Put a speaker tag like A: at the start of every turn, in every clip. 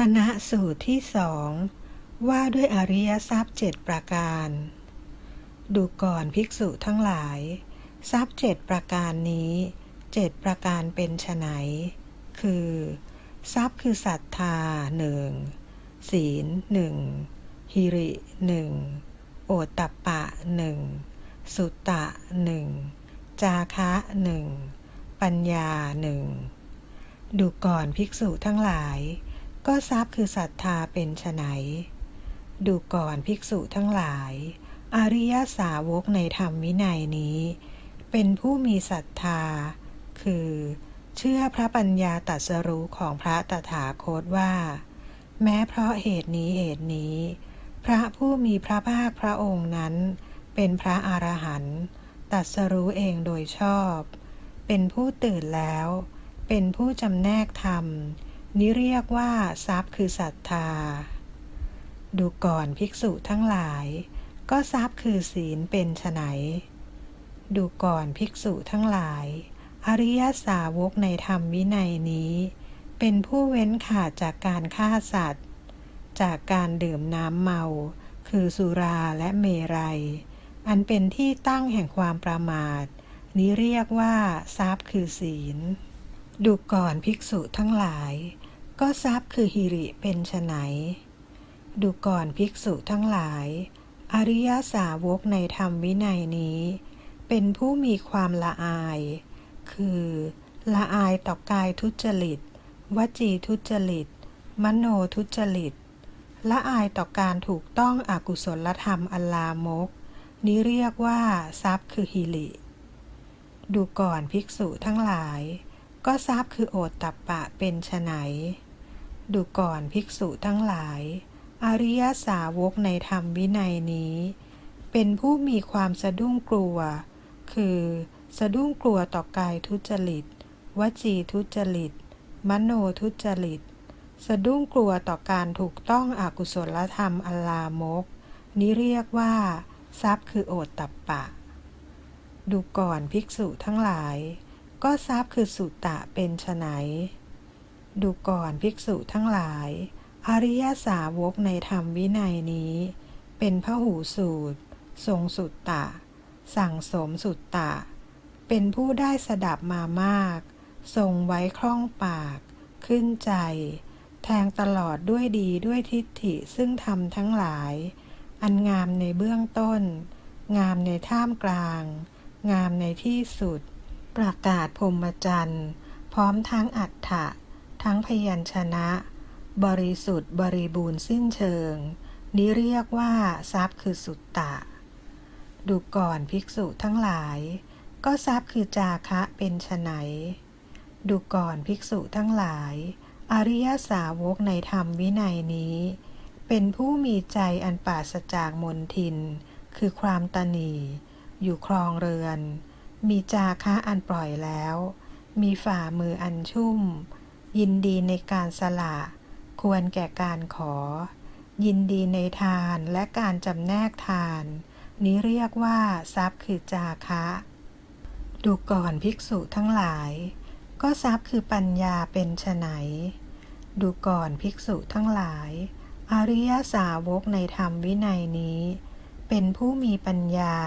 A: คณะสูตรที่สองว่าด้วยอริยทรัพย์เจ็ดประการ ดูก่อนภิกษุทั้งหลาย ทรัพย์เจ็ดประการนี้เจ็ดประการเป็นไฉนคือ ทรัพย์คือศรัทธาหนึ่งศีลหนึ่งหิริหนึ่งโอตตปปะหนึ่งสุตตะหนึ่งจาคะหนึ่งปัญญาหนึ่งดูก่อนภิกษุทั้งหลาย ก็ทรัพย์คือศรัทธาเป็นไฉนดูก่อนภิกษุทั้งหลาย อริยสาวกในธรรมวินัยนี้ เป็นผู้มีศรัทธา คือ เชื่อพระปัญญาตัสรู้ของพระตถาคตว่า แม้เพราะเหตุนี้เหตุนี้ พระผู้มีพระภาคพระองค์นั้น เป็นพระอรหันต์ตัสรู้เองโดยชอบ เป็นผู้ตื่นแล้ว เป็นผู้จำแนกธรรม นี้เรียกว่า ทรัพย์คือศรัทธา ดูก่อนภิกษุทั้งหลาย ก็ทรัพย์คือศีลเป็นไฉนดูก่อนภิกษุทั้งหลาย อริยสาวกในธรรมวินัยนี้ เป็นผู้เว้นขาดจากการฆ่าสัตว์ จากการดื่มน้ำเมา คือสุราและเมรัย อันเป็นที่ตั้งแห่งความประมาท นี้เรียกว่าทรัพย์คือศีล ดูก่อนภิกษุทั้งหลาย ก็ทรัพย์คือหิริเป็นไฉนดูก่อนภิกษุทั้งหลาย อริยสาวกในธรรมวินัยนี้ เป็นผู้มีความละอาย คือ ละอายต่อกายทุจริต วจีทุจริต มโนทุจริต ละอายต่อการถูกต้องอกุศลธรรมอัลลามก นี้เรียกว่า ทรัพย์คือหิริ ดูก่อนภิกษุทั้งหลาย ก็ทรัพย์คือโอตตัปปะเป็นไฉน ดูก่อนภิกษุทั้งหลาย อริยสาวกในธรรมวินัยนี้ เป็นผู้มีความสะดุ้งกลัว คือสะดุ้งกลัวต่อกายทุจริต วจีทุจริต มโนทุจริต สะดุ้งกลัวต่อการถูกต้องอกุศลธรรมอลลามก นี้เรียกว่า ทรัพย์คือโอตตัปปะ ดูก่อนภิกษุทั้งหลาย ก็ทรัพย์คือสุตตะเป็นไฉน ดูก่อนภิกษุทั้งหลาย อริยสาวกในธรรมวินัยนี้ เป็นพระหูสูตร ทรงสุตตะ สั่งสมสุตตะ เป็นผู้ได้สดับมามาก ทรงไว้คล่องปาก ขึ้นใจ แทงตลอดด้วยดีด้วยทิฏฐิซึ่งทำทั้งหลาย อันงามในเบื้องต้น งามในท่ามกลาง งามในที่สุด ประกาศพรมจรรย์พร้อมทั้งอัฏฐะ ทั้งพยัญชนะ บริสุทธิ์บริบูรณ์สิ้นเชิง นี้เรียกว่า ทรัพย์คือสุตตะ ดูก่อนภิกษุทั้งหลาย ก็ทรัพย์คือจาคะเป็นไฉนดูก่อนภิกษุทั้งหลาย อริยสาวกในธรรมวินัยนี้ เป็นผู้มีใจอันปราศจากมนทิน คือความตนีอยู่ครองเรือน มีจาคะอันปล่อยแล้ว มีฝ่ามืออันชุ่ม ยินดีในการสละ ควรแก่การขอ ยินดีในทานและการจำแนกทาน นี้เรียกว่า ทรัพย์คือจาคะ ดูก่อนภิกษุทั้งหลาย ก็ทรัพย์คือปัญญาเป็นไฉนดูก่อนภิกษุทั้งหลาย อริยสาวกในธรรมวินัยนี้ เป็นผู้มีปัญญา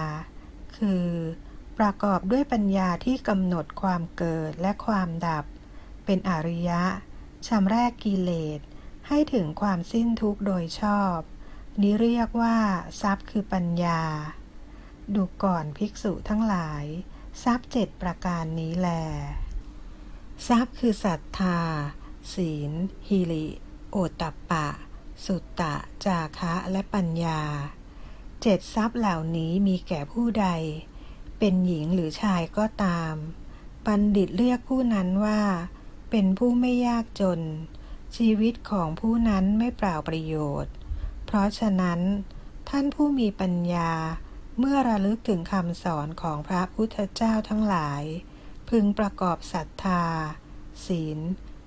A: คือ ประกอบด้วยปัญญาที่กำหนดความเกิดและความดับ เป็นอริยะชำแรกกิเลส ให้ถึงความสิ้นทุกข์โดยชอบ นี้เรียกว่า ทรัพย์คือปัญญา ดูก่อนภิกษุทั้งหลาย ทรัพย์เจ็ดประการนี้แล ทรัพย์คือศรัทธา ศีลหิริ โอตตัปปะ สุตตะ จาคะและปัญญาเจ็ดทรัพย์เหล่านี้มีแก่ผู้ใด เป็นหญิงหรือชายก็ตาม บัณฑิตเรียกผู้นั้นว่า เป็นผู้ไม่ยากจน ชีวิตของผู้นั้นไม่เปล่าประโยชน์ เพราะฉะนั้น ท่านผู้มีปัญญา เมื่อระลึกถึงคำสอนของพระพุทธเจ้าทั้งหลาย พึงประกอบศรัทธา ศีล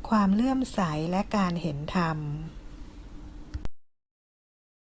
A: ความเลื่อมใสและการเห็นธรรม